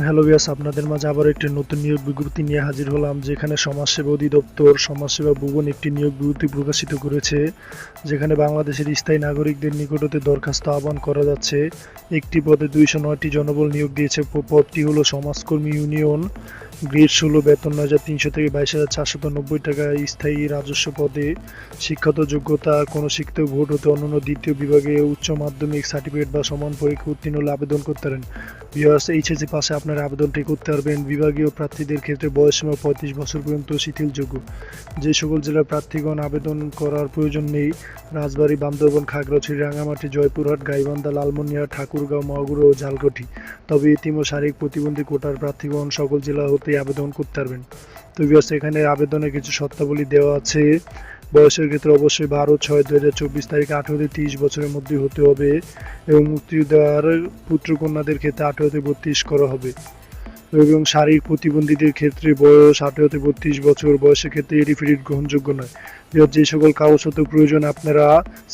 Hello বিয়াস আপনাদের মাঝে আবার একটি নতুন নিয়োগ বিজ্ঞপ্তি নিয়ে হাজির হলাম, যেখানে সমাজসেবা অধিদপ্তর সমাজসেবা ভুবন একটি নিয়োগ বিজ্ঞপ্তি প্রকাশিত করেছে, যেখানে বাংলাদেশের স্থায়ী নাগরিকদের নিকটতে দরখাস্ত আহ্বান করা যাচ্ছে। একটি পদে দুইশো নয়টি জনবল নিয়োগ দিয়েছে পদটি হলো সমাজকর্মী ইউনিয়ন গ্রেড ষোলো বেতন নয় হাজার তিনশো থেকে বাইশ হাজার চারশত নব্বই টাকা। স্থায়ী রাজস্ব পদে শিক্ষাগত যোগ্যতা কোনো শিক্ষিত ভোট হতে অন্যান্য দ্বিতীয় বিভাগে উচ্চ মাধ্যমিক সার্টিফিকেট বা সমান পরীক্ষা উত্তীর্ণ হলে আবেদন করতে পারেন। বিএস এইচএসি পাশে আপনারা আবেদনটি করতে পারবেন। বিভাগীয় প্রার্থীদের ক্ষেত্রে বয়সসীমা পঁয়ত্রিশ বছর পর্যন্ত শিথিলযোগ্য। যে সকল জেলার প্রার্থীগণ আবেদন করার প্রয়োজন নেই, রাজবাড়ী, বান্দরবন, খাগড়াছড়ি রাঙামাটি জয়পুরহাট, গাইবান্ধা লালমনিয়া ঠাকুরগাঁও মহাগুড়ো ও ঝালকাঠি। তবে ও শারীরিক প্রতিবন্ধী কোটার প্রার্থীগণ সকল জেলা হতেই আবেদন করতে পারবেন। তো বিএস এখানে আবেদনে কিছু শর্তাবলী দেওয়া আছে। বয়সের ক্ষেত্রে অবশ্যই বারো, ছয় দু হাজার চব্বিশ তারিখে আঠেরো থেকে তিরিশ বছরের মধ্যে হতে হবে এবং মুক্তিযোদ্ধার পুত্রকন্যাদের ক্ষেত্রে আঠেরো থেকে বত্রিশ করা হবে। এবং শারীরিক প্রতিবন্ধীদের ক্ষেত্রে বয়স আঠেরো থেকে বত্রিশ বছর বয়সের ক্ষেত্রে এডিফিডিট গ্রহণযোগ্য নয়। যে সকল কাগজপত্র প্রয়োজন, আপনারা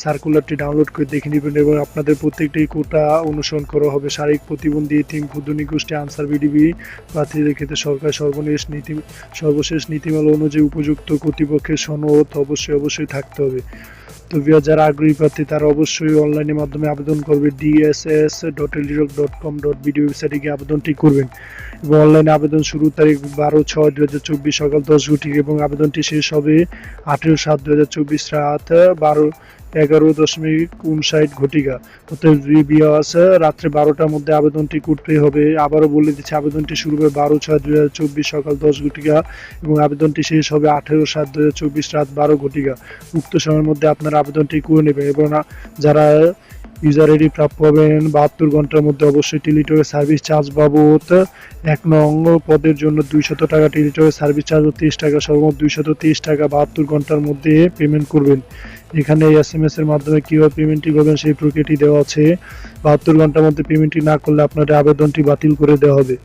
সার্কুলারটি ডাউনলোড করে দেখে নেবেন এবং আপনাদের প্রত্যেকটি কোটা অনুসরণ করা হবে। শারীরিক প্রতিবন্ধী টিম ক্ষুদ্র নিগোষ্ঠী আনসার বিডিবি প্রার্থীদের ক্ষেত্রে সরকার সর্বশেষ নীতি, সর্বশেষ নীতিমালা অনুযায়ী উপযুক্ত কর্তৃপক্ষের সনদ অবশ্যই অবশ্যই থাকতে হবে। তো যারা আগ্রহী প্রার্থী, তারা অবশ্যই অনলাইনের মাধ্যমে আবেদন করবে। ডিএসএস ডট এলিরক ডট কম ডট বিডি ওয়েবসাইটে গিয়ে আবেদনটি করবেন। এবং অনলাইনে আবেদন শুরু তারিখ বারো ছয় দু হাজার চব্বিশ সকাল দশ ঘটি এবং আবেদনটি শেষ হবে আঠেরো সাত দু হাজার চব্বিশ রাত বারো এগারো দশমিক উনষাট ঘটিকা। অর্থাৎ আছে, রাত্রে বারোটার মধ্যে আবেদনটি করতে হবে। আবারও বলে দিচ্ছে, আবেদনটি শুরু হবে বারো ছয় দু হাজার চব্বিশ সকাল দশ ঘটিকা এবং আবেদনটি শেষ হবে আঠেরো সাত দু হাজার চব্বিশ রাত বারো ঘটিকা। উক্ত সময়ের মধ্যে আপনার আবেদনটি করে নেবেন এবং যারা ইউজার আইডি প্রাপ্য হবেন। বাহাত্তর ঘণ্টার মধ্যে অবশ্যই টেলিটকের সার্ভিস চার্জ বাবদ এক নং পদের জন্য দুইশত টাকা, টেলিটকের সার্ভিস চার্জ তিরিশ টাকা, সর্বমোট দুইশত তিরিশ টাকা বাহাত্তর ঘণ্টার মধ্যে পেমেন্ট করবেন। এখানে এস এম এস এর মাধ্যমে কীভাবে পেমেন্টটি করবেন সেই প্রক্রিয়াটি দেওয়া আছে। বাহাত্তর ঘণ্টার মধ্যে পেমেন্টটি না করলে আপনাদের আবেদনটি বাতিল করে দেওয়া হবে।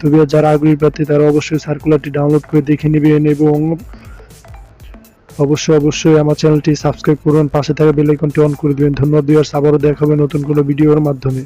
তবে যারা আগ্রহী প্রার্থী, তারা অবশ্যই সার্কুলারটি ডাউনলোড করে দেখে নেবেন এবং অবশ্যই অবশ্যই আমার চ্যানেলটি সাবস্ক্রাইব করুন, পাশে থাকা বেল আইকনটি অন করে দিবেন। ধন্যবাদ দিওয়ার্স আবারও দেখা হবে নতুন কোনো ভিডিওর মাধ্যমে।